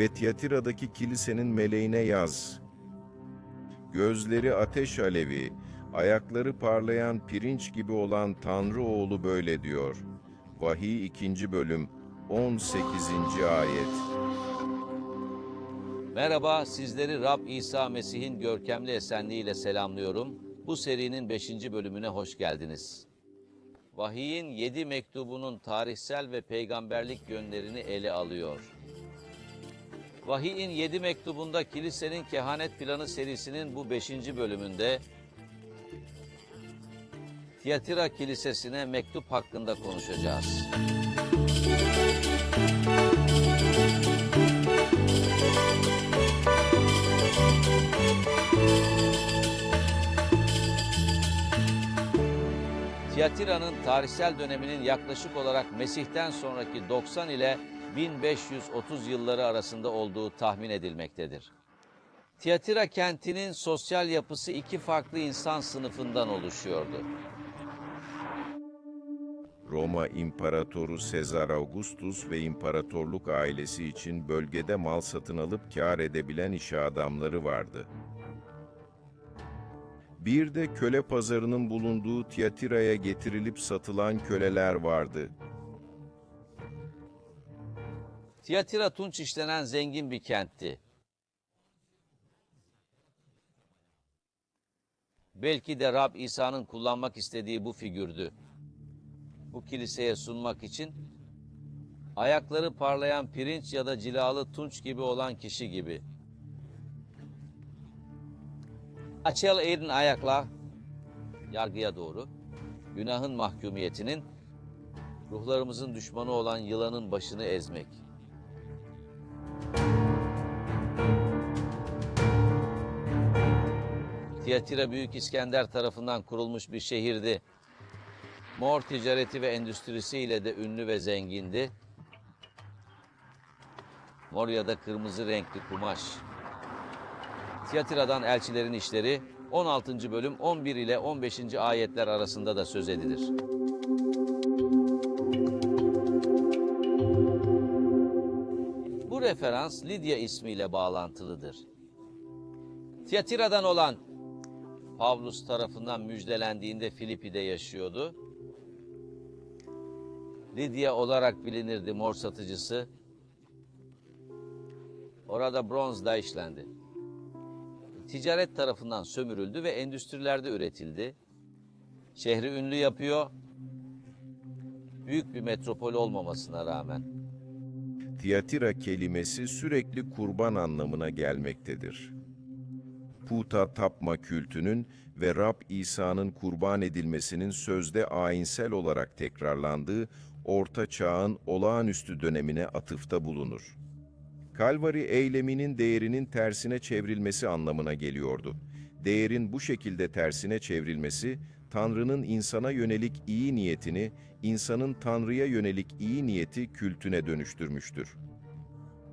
ve kilisenin meleğine yaz. Gözleri ateş alevi, ayakları parlayan pirinç gibi olan Tanrı oğlu böyle diyor. Vahiy 2. bölüm 18. ayet. Merhaba, sizleri Rab İsa Mesih'in görkemli esenliğiyle selamlıyorum. Bu serinin 5. bölümüne hoş geldiniz. Vahiyin 7 mektubunun tarihsel ve peygamberlik yönlerini ele alıyor. Vahiyin 7 mektubunda kilisenin kehanet planı serisinin bu 5. bölümünde Tiyatira Kilisesi'ne mektup hakkında konuşacağız. Tiyatira'nın tarihsel döneminin yaklaşık olarak Mesih'ten sonraki 90 ile 1530 yılları arasında olduğu tahmin edilmektedir. Tiyatira kentinin sosyal yapısı iki farklı insan sınıfından oluşuyordu. Roma İmparatoru Sezar Augustus ve imparatorluk ailesi için bölgede mal satın alıp kâr edebilen iş adamları vardı. Bir de köle pazarının bulunduğu Tiyatira'ya getirilip satılan köleler vardı. Tiyatira tunç işlenen zengin bir kentti. Belki de Rab İsa'nın kullanmak istediği bu figürdü. Bu kiliseye sunmak için ayakları parlayan pirinç ya da cilalı tunç gibi olan kişi gibi. Açıl eğrin ayakla yargıya doğru. Günahın mahkumiyetinin ruhlarımızın düşmanı olan yılanın başını ezmek. Tiyatira Büyük İskender tarafından kurulmuş bir şehirdi. Mor ticareti ve endüstrisiyle de ünlü ve zengindi. Mor ya da kırmızı renkli kumaş. Tiyatira'dan elçilerin işleri 16. bölüm 11 ile 15. ayetler arasında da söz edilir. Bu referans Lidya ismiyle bağlantılıdır. Tiyatira'dan olan Pavlus tarafından müjdelendiğinde Filipi'de yaşıyordu. Lidya olarak bilinirdi mor satıcısı. Orada bronzda işlendi. Ticaret tarafından sömürüldü ve endüstrilerde üretildi. Şehri ünlü yapıyor. Büyük bir metropol olmamasına rağmen. Tiyatira kelimesi sürekli kurban anlamına gelmektedir. Puta tapma kültünün ve Rab İsa'nın kurban edilmesinin sözde ayinsel olarak tekrarlandığı Orta Çağ'ın olağanüstü dönemine atıfta bulunur. Kalvari eyleminin değerinin tersine çevrilmesi anlamına geliyordu. Değerin bu şekilde tersine çevrilmesi, Tanrı'nın insana yönelik iyi niyetini, insanın Tanrı'ya yönelik iyi niyeti kültüne dönüştürmüştür.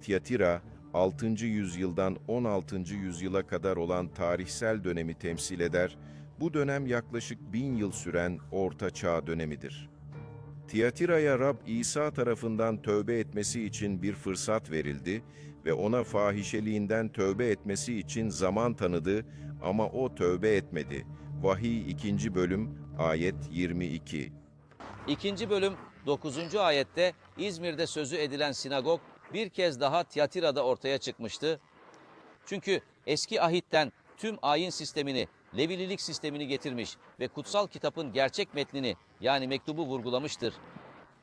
Tiyatira, 6. yüzyıldan 16. yüzyıla kadar olan tarihsel dönemi temsil eder, bu dönem yaklaşık bin yıl süren Orta Çağ dönemidir. Tiyatira'ya Rab İsa tarafından tövbe etmesi için bir fırsat verildi ve ona fahişeliğinden tövbe etmesi için zaman tanıdı ama o tövbe etmedi. Vahiy 2. bölüm ayet 22. İkinci bölüm 9. ayette İzmir'de sözü edilen sinagog bir kez daha Tiyatira'da ortaya çıkmıştı. Çünkü eski ahitten tüm ayin sistemini, Levililik sistemini getirmiş ve kutsal kitabın gerçek metnini yani mektubu vurgulamıştır.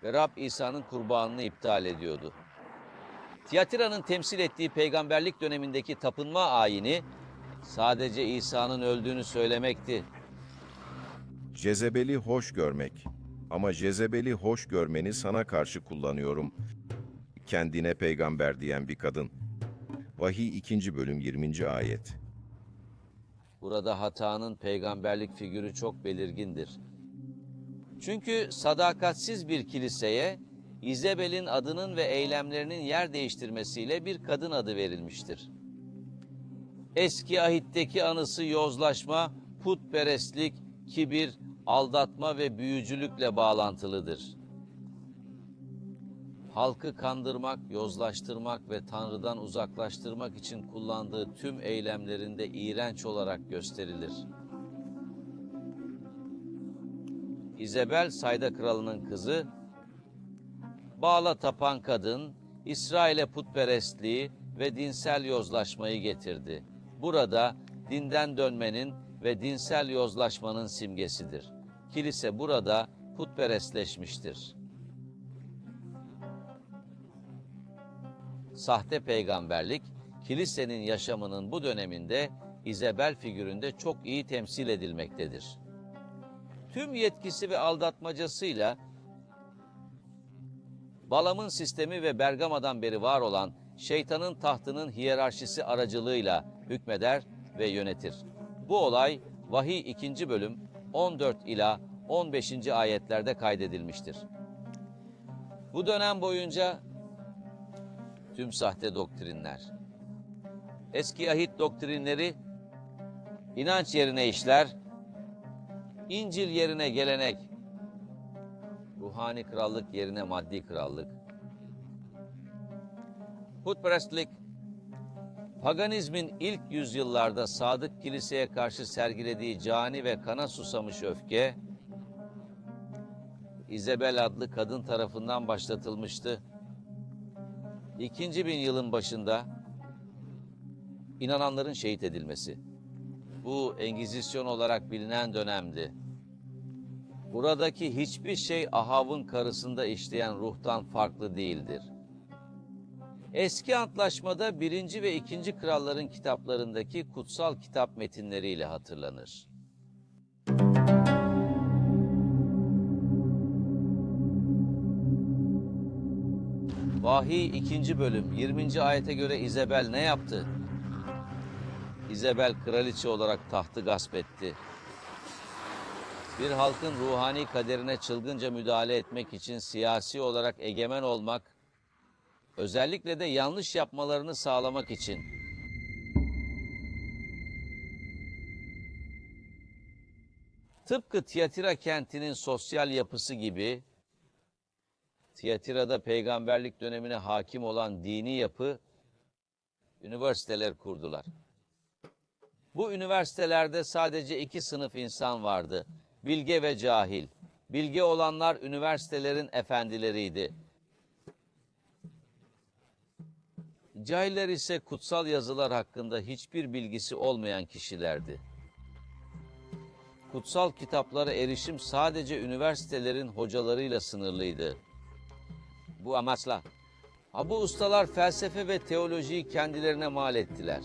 Ve Rab İsa'nın kurbanını iptal ediyordu. Tiyatira'nın temsil ettiği peygamberlik dönemindeki tapınma ayini sadece İsa'nın öldüğünü söylemekti. Cezebeli hoş görmek. Ama Jezebel'i hoş görmeni sana karşı kullanıyorum. Kendine peygamber diyen bir kadın. Vahiy 2. bölüm 20. ayet. Burada hatanın peygamberlik figürü çok belirgindir. Çünkü sadakatsiz bir kiliseye İzebel'in adının ve eylemlerinin yer değiştirmesiyle bir kadın adı verilmiştir. Eski ahitteki anısı yozlaşma, putperestlik, kibir, aldatma ve büyücülükle bağlantılıdır. Halkı kandırmak, yozlaştırmak ve Tanrı'dan uzaklaştırmak için kullandığı tüm eylemlerinde iğrenç olarak gösterilir. İzabel Sayda Kralı'nın kızı, Bağla tapan kadın, İsrail'e putperestliği ve dinsel yozlaşmayı getirdi. Burada dinden dönmenin ve dinsel yozlaşmanın simgesidir. Kilise burada putperestleşmiştir. Sahte peygamberlik, kilisenin yaşamının bu döneminde İzabel figüründe çok iyi temsil edilmektedir. Tüm yetkisi ve aldatmacasıyla Balam'ın sistemi ve Bergama'dan beri var olan şeytanın tahtının hiyerarşisi aracılığıyla hükmeder ve yönetir. Bu olay Vahiy 2. bölüm 14 ila 15. ayetlerde kaydedilmiştir. Bu dönem boyunca tüm sahte doktrinler, eski ahit doktrinleri inanç yerine işler, İncil yerine gelenek, ruhani krallık yerine maddi krallık, putperestlik, paganizmin ilk yüzyıllarda sadık kiliseye karşı sergilediği cani ve kana susamış öfke, İzabel adlı kadın tarafından başlatılmıştı. İkinci bin yılın başında inananların şehit edilmesi. Bu Engizisyon olarak bilinen dönemdi. Buradaki hiçbir şey Ahav'ın karısında işleyen ruhtan farklı değildir. Eski antlaşmada birinci ve ikinci kralların kitaplarındaki kutsal kitap metinleriyle hatırlanır. Vahiy 2. bölüm 20. ayete göre İzabel ne yaptı? İzabel kraliçe olarak tahtı gasp etti. Bir halkın ruhani kaderine çılgınca müdahale etmek için siyasi olarak egemen olmak, özellikle de yanlış yapmalarını sağlamak için Tıpkı Tiyatira kentinin sosyal yapısı gibi, Tiyatira'da peygamberlik dönemine hakim olan dini yapı, üniversiteler kurdular. Bu üniversitelerde sadece iki sınıf insan vardı. Bilge ve cahil. Bilge olanlar üniversitelerin efendileriydi. Cahiller ise kutsal yazılar hakkında hiçbir bilgisi olmayan kişilerdi. Kutsal kitaplara erişim sadece üniversitelerin hocalarıyla sınırlıydı. Bu amaçla. Ha, bu ustalar felsefe ve teolojiyi kendilerine mal ettiler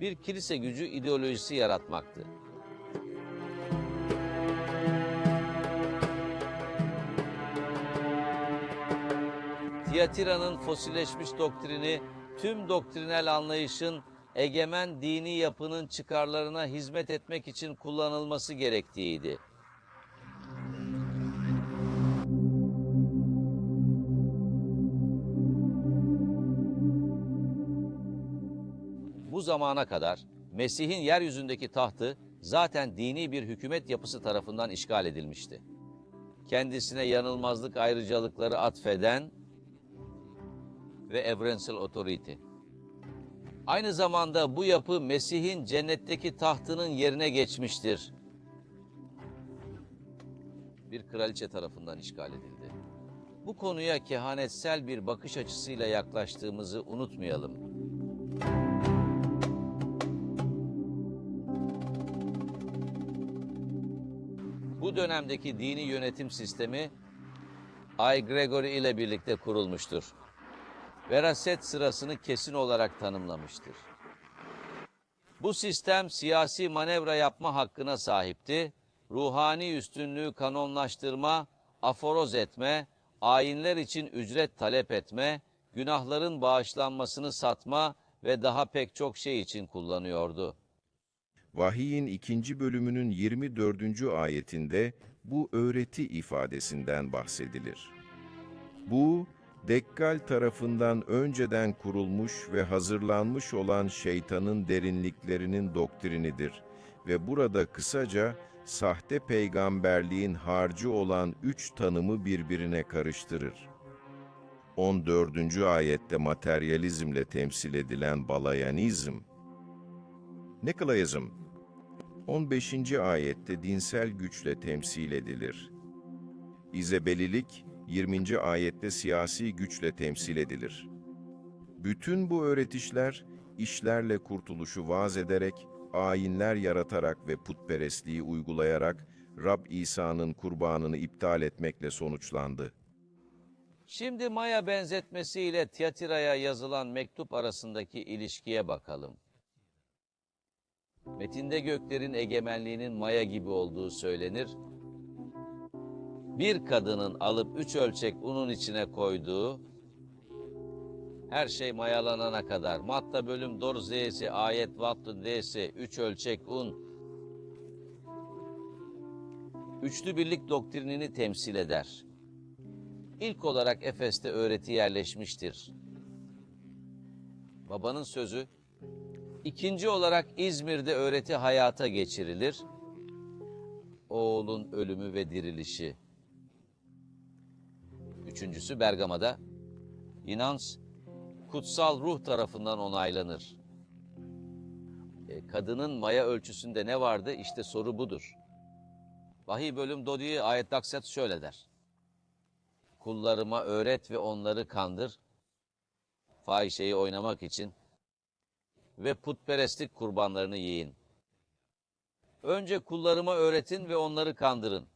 bir kilise gücü ideolojisi yaratmaktı. Tiyatira'nın fosilleşmiş doktrini tüm doktrinel anlayışın egemen dini yapının çıkarlarına hizmet etmek için kullanılması gerektiğiydi. Bu zamana kadar Mesih'in yeryüzündeki tahtı zaten dini bir hükümet yapısı tarafından işgal edilmişti. Kendisine yanılmazlık ayrıcalıkları atfeden ve evrensel otorite. Aynı zamanda bu yapı Mesih'in cennetteki tahtının yerine geçmiştir. Bir kraliçe tarafından işgal edildi. Bu konuya kehanetsel bir bakış açısıyla yaklaştığımızı unutmayalım. Bu dönemdeki dini yönetim sistemi Ay Gregory ile birlikte kurulmuştur. Veraset sırasını kesin olarak tanımlamıştır. Bu sistem siyasi manevra yapma hakkına sahipti. Ruhani üstünlüğü kanonlaştırma, aforoz etme, ayinler için ücret talep etme, günahların bağışlanmasını satma ve daha pek çok şey için kullanıyordu. Vahiyin ikinci bölümünün 24. ayetinde bu öğreti ifadesinden bahsedilir. Bu, Dekkal tarafından önceden kurulmuş ve hazırlanmış olan şeytanın derinliklerinin doktrinidir ve burada kısaca sahte peygamberliğin harcı olan üç tanımı birbirine karıştırır. 14. ayette materyalizmle temsil edilen balayanizm, Nikolayizm, 15. ayette dinsel güçle temsil edilir. İzebelilik, 20. ayette siyasi güçle temsil edilir. Bütün bu öğretişler, işlerle kurtuluşu vaaz ederek, ayinler yaratarak ve putperestliği uygulayarak Rab İsa'nın kurbanını iptal etmekle sonuçlandı. Şimdi Maya benzetmesiyle Tiyatira'ya yazılan mektup arasındaki ilişkiye bakalım. Metinde göklerin egemenliğinin Maya gibi olduğu söylenir. Bir kadının alıp üç ölçek unun içine koyduğu, her şey mayalanana kadar, matta bölüm dor z'si, ayet vattı d'si, üç ölçek un, üçlü birlik doktrinini temsil eder. İlk olarak Efes'te öğreti yerleşmiştir. Babanın sözü, ikinci olarak İzmir'de öğreti hayata geçirilir. Oğulun ölümü ve dirilişi. Üçüncüsü Bergama'da, inanç kutsal ruh tarafından onaylanır. E, kadının maya ölçüsünde ne vardı? İşte soru budur. Vahiy bölüm Dodi'yi ayet Daksat şöyle der. Kullarıma öğret ve onları kandır. Fahişeyi oynamak için ve putperestlik kurbanlarını yiyin. Önce kullarıma öğretin ve onları kandırın.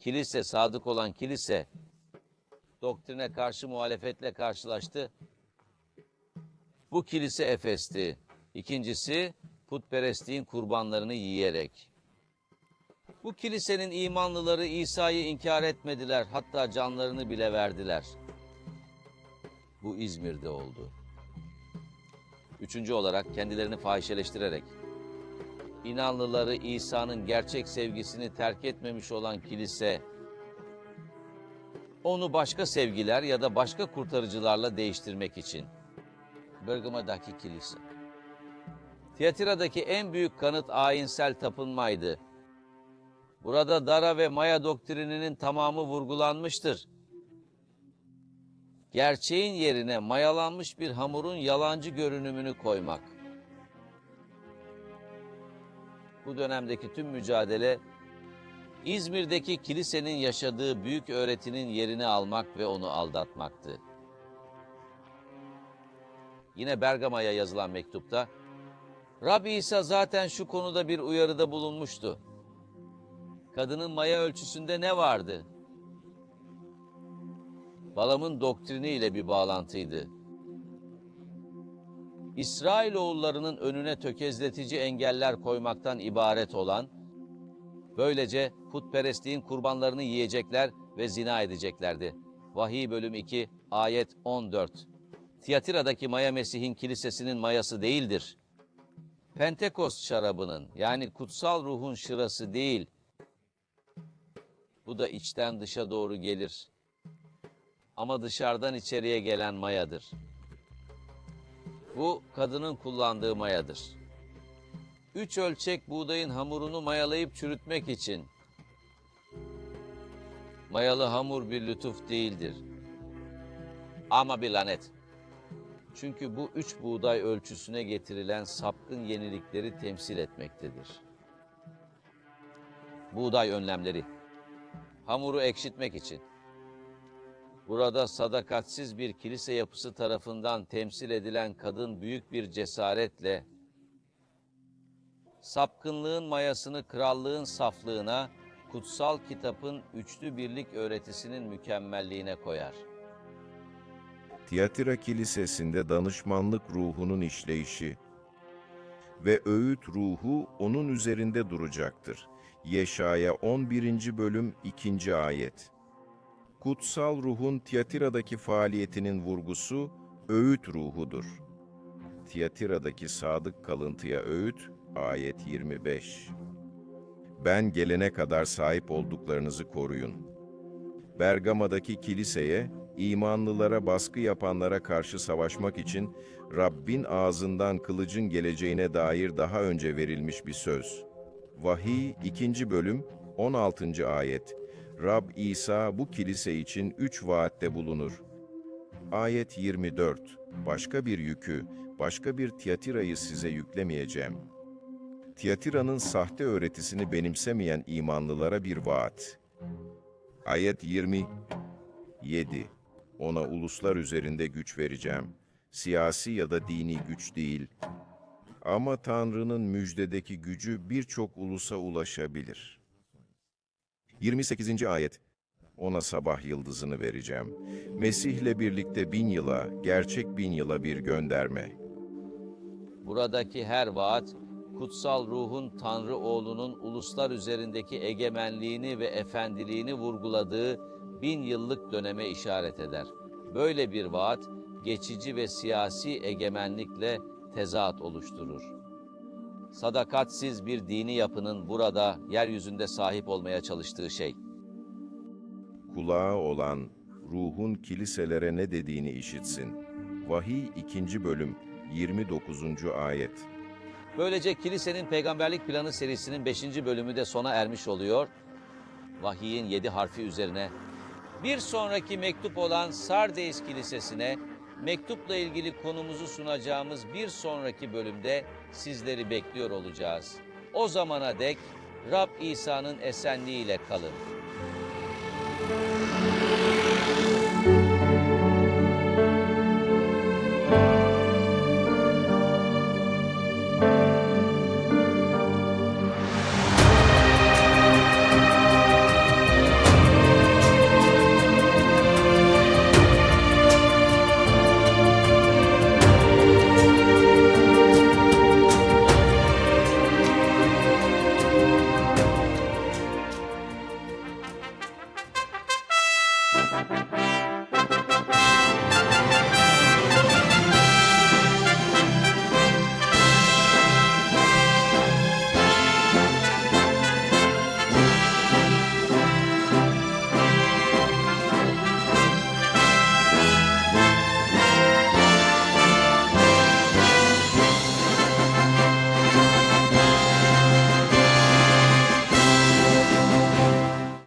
Kilise, sadık olan kilise, doktrine karşı muhalefetle karşılaştı. Bu kilise Efes'ti. İkincisi, putperestliğin kurbanlarını yiyerek. Bu kilisenin imanlıları İsa'yı inkar etmediler, hatta canlarını bile verdiler. Bu İzmir'de oldu. Üçüncü olarak kendilerini fahişeleştirerek, inanlıları İsa'nın gerçek sevgisini terk etmemiş olan kilise, onu başka sevgiler ya da başka kurtarıcılarla değiştirmek için. Bergama'daki kilise. Tiyatira'daki en büyük kanıt ayinsel tapınmaydı. Burada Dara ve Maya doktrininin tamamı vurgulanmıştır. Gerçeğin yerine mayalanmış bir hamurun yalancı görünümünü koymak. Bu dönemdeki tüm mücadele İzmir'deki kilisenin yaşadığı büyük öğretinin yerini almak ve onu aldatmaktı. Yine Bergama'ya yazılan mektupta, Rabbi İsa zaten şu konuda bir uyarıda bulunmuştu. Kadının maya ölçüsünde ne vardı? Balam'ın doktriniyle bir bağlantıydı. İsrailoğullarının önüne tökezletici engeller koymaktan ibaret olan, böylece putperestliğin kurbanlarını yiyecekler ve zina edeceklerdi. Vahiy bölüm 2, ayet 14. Tiyatira'daki maya Mesih'in kilisesinin mayası değildir. Pentekost şarabının yani kutsal ruhun şırası değil, bu da içten dışa doğru gelir. Ama dışarıdan içeriye gelen mayadır. Bu kadının kullandığı mayadır. Üç ölçek buğdayın hamurunu mayalayıp çürütmek için. Mayalı hamur bir lütuf değildir. Ama bir lanet. Çünkü bu üç buğday ölçüsüne getirilen sapkın yenilikleri temsil etmektedir. Buğday önlemleri hamuru ekşitmek için. Burada sadakatsiz bir kilise yapısı tarafından temsil edilen kadın büyük bir cesaretle sapkınlığın mayasını krallığın saflığına, kutsal kitapın üçlü birlik öğretisinin mükemmelliğine koyar. Tiyatira Kilisesi'nde danışmanlık ruhunun işleyişi ve öğüt ruhu onun üzerinde duracaktır. Yeşaya 11. bölüm 2. ayet. Kutsal ruhun Tiyatira'daki faaliyetinin vurgusu öğüt ruhudur. Tiyatira'daki sadık kalıntıya öğüt, ayet 25. Ben gelene kadar sahip olduklarınızı koruyun. Bergama'daki kiliseye, imanlılara baskı yapanlara karşı savaşmak için Rabbin ağzından kılıcın geleceğine dair daha önce verilmiş bir söz. Vahiy 2. bölüm 16. ayet. Rab İsa bu kilise için üç vaatte bulunur. Ayet 24. Başka bir yükü, başka bir Tiyatira'yı size yüklemeyeceğim. Tiyatira'nın sahte öğretisini benimsemeyen imanlılara bir vaat. Ayet 27. Ona uluslar üzerinde güç vereceğim. Siyasi ya da dini güç değil. Ama Tanrı'nın müjdedeki gücü birçok ulusa ulaşabilir. 28. ayet. Ona sabah yıldızını vereceğim. Mesih'le birlikte bin yıla, gerçek bin yıla bir gönderme. Buradaki her vaat, kutsal ruhun Tanrı oğlunun uluslar üzerindeki egemenliğini ve efendiliğini vurguladığı bin yıllık döneme işaret eder. Böyle bir vaat, geçici ve siyasi egemenlikle tezat oluşturur. Sadakatsiz bir dini yapının burada yeryüzünde sahip olmaya çalıştığı şey. Kulağı olan ruhun kiliselere ne dediğini işitsin. Vahiy 2. bölüm 29. ayet. Böylece kilisenin peygamberlik planı serisinin 5. bölümü de sona ermiş oluyor. Vahiyin 7 harfi üzerine. Bir sonraki mektup olan Sardes Kilisesi'ne mektupla ilgili konumuzu sunacağımız bir sonraki bölümde sizleri bekliyor olacağız. O zamana dek Rab İsa'nın esenliğiyle kalın.